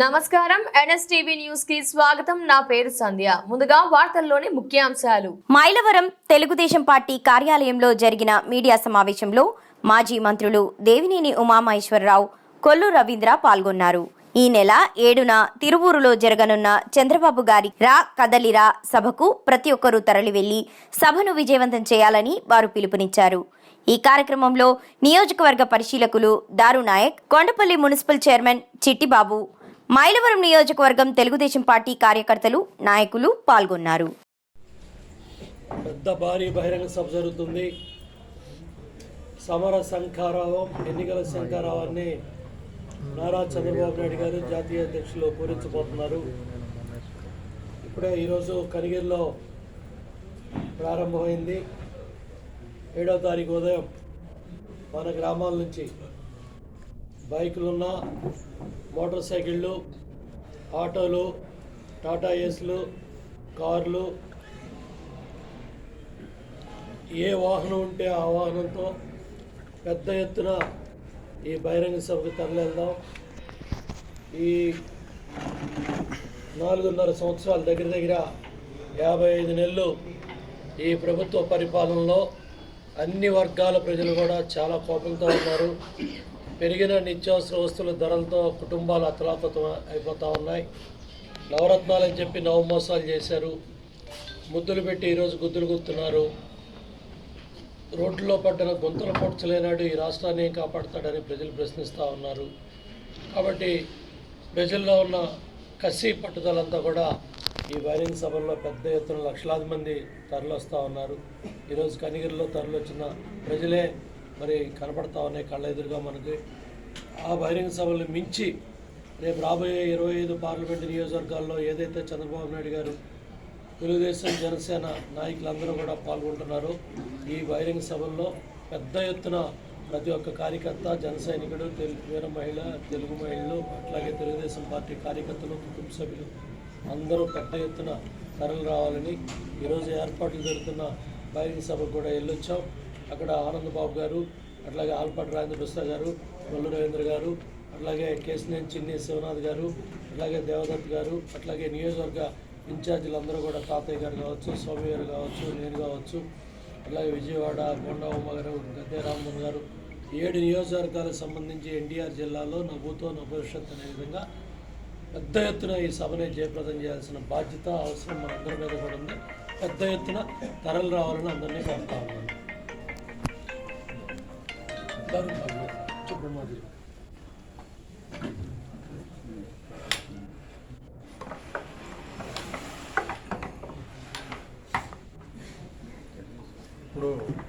నమస్కారం. ఎన్ఎస్టీవీ న్యూస్కి స్వాగతం. నా పేరు సంధ్య. ముందుగా వార్తల్లోని ముఖ్యాంశాలు. మైలవరం తెలుగుదేశం పార్టీ కార్యాలయంలో జరిగిన మీడియా సమావేశంలో మాజీ మంత్రులు దేవినేని ఉమామహేశ్వరరావు కొల్లు రవీంద్ర పాల్గొన్నారు. ఈ నెల ఏడున తిరువూరులో జరగనున్న చంద్రబాబు గారి రా కదలిరా సభకు ప్రతి ఒక్కరూ తరలి వెళ్ళి సభను విజయవంతం చేయాలని వారు పిలుపునిచ్చారు. ఈ కార్యక్రమంలో నియోజకవర్గ పరిశీలకులు దారు నాయక్ కొండపల్లి మున్సిపల్ చైర్మన్ చిట్టిబాబు మైలవరం నియోజకవర్గం తెలుగుదేశం పార్టీ కార్యకర్తలు నాయకులు పాల్గొన్నారు. పెద్ద భారీ బహిరంగ సభ జరుగుతుంది. సమర శంఖారావం ఎన్నికల శంఖారావాన్ని నారా చంద్రబాబు నాయుడు గారు జాతీయ అధ్యక్షులు పూరించబోతున్నారు. ఇప్పుడే ఈరోజు కనిగిరిలో ప్రారంభమైంది. ఏడో తారీఖు ఉదయం మన గ్రామాల నుంచి బైకులున్నా మోటార్ సైకిళ్ళు ఆటోలు టాటా ఏస్లు కార్లు ఏ వాహనం ఉంటే ఆ వాహనంతో పెద్ద ఎత్తున ఈ బహిరంగ సభకు తరలిద్దాం ఈ నాలుగున్నర సంవత్సరాల దగ్గర దగ్గర యాభై ఐదు నెలలు ఈ ప్రభుత్వ పరిపాలనలో అన్ని వర్గాల ప్రజలు కూడా చాలా కోపంతో ఉన్నారు. పెరిగిన నిత్యావసర వస్తువుల ధరలతో కుటుంబాలు అతలాపతం అయిపోతూ ఉన్నాయి. నవరత్నాలని చెప్పి నవమోసాలు చేశారు. ముద్దులు పెట్టి ఈరోజు గుద్దులు గుర్తున్నారు రోడ్లలో పడ్డ గుంతలు పొడ్చలేనాడు ఈ రాష్ట్రాన్ని ఏం కాపాడుతాడని ప్రజలు ప్రశ్నిస్తూ ఉన్నారు. కాబట్టి ప్రజల్లో ఉన్న కసి పట్టుదలంతా కూడా ఈ వైరింగ్ సభల్లో పెద్ద ఎత్తున లక్షలాది మంది తరలిస్తూ ఉన్నారు. ఈరోజు కనిగిరిలో తరలివచ్చిన ప్రజలే మరి కనపడతా ఉన్నాయి కళ్ళ ఎదురుగా మనకి. ఆ బహిరంగ సభలు మించి రేపు రాబోయే ఇరవై ఐదు పార్లమెంటు నియోజకవర్గాల్లో ఏదైతే చంద్రబాబు నాయుడు గారు తెలుగుదేశం జనసేన నాయకులందరూ కూడా పాల్గొంటున్నారు ఈ బహిరంగ సభల్లో పెద్ద ఎత్తున ప్రతి ఒక్క కార్యకర్త జన సైనికుడు తెలు వీర మహిళ తెలుగు మహిళలు అట్లాగే తెలుగుదేశం పార్టీ కార్యకర్తలు కుటుంబ సభ్యులు అందరూ పెద్ద ఎత్తున తరలి రావాలని ఈరోజు ఏర్పాట్లు జరుగుతున్న బహిరంగ సభకు కూడా వెళ్ళొచ్చాం. అక్కడ ఆనందబాబు గారు అట్లాగే ఆల్పాటి రాజేంద్ర ప్రసాద్ గారు మల్లు రవీంద్ర గారు అట్లాగే కేసినేని చిన్ని శివనాథ్ గారు అట్లాగే దేవదత్ గారు అట్లాగే నియోజకవర్గ ఇన్ఛార్జీలు అందరూ కూడా తాతయ్య గారు కావచ్చు స్వామి గారు కావచ్చు నేను కావచ్చు అలాగే విజయవాడ కొండా ఉమ్మ గారు గద్దె రామ్మోహన్ గారు ఏడు నియోజకవర్గాలకు సంబంధించి ఎన్టీఆర్ జిల్లాలో నా భూతో నా భవిష్యత్ అనే విధంగా పెద్ద ఎత్తున ఈ సభని జయప్రదం చేయాల్సిన బాధ్యత అవసరం మనందరి మీద కూడా ఉంది. పెద్ద ఎత్తున తరలి రావాలని అందరినీ కోరుతా ఉన్నాను. దాని చెప్పు మాది. ఇప్పుడు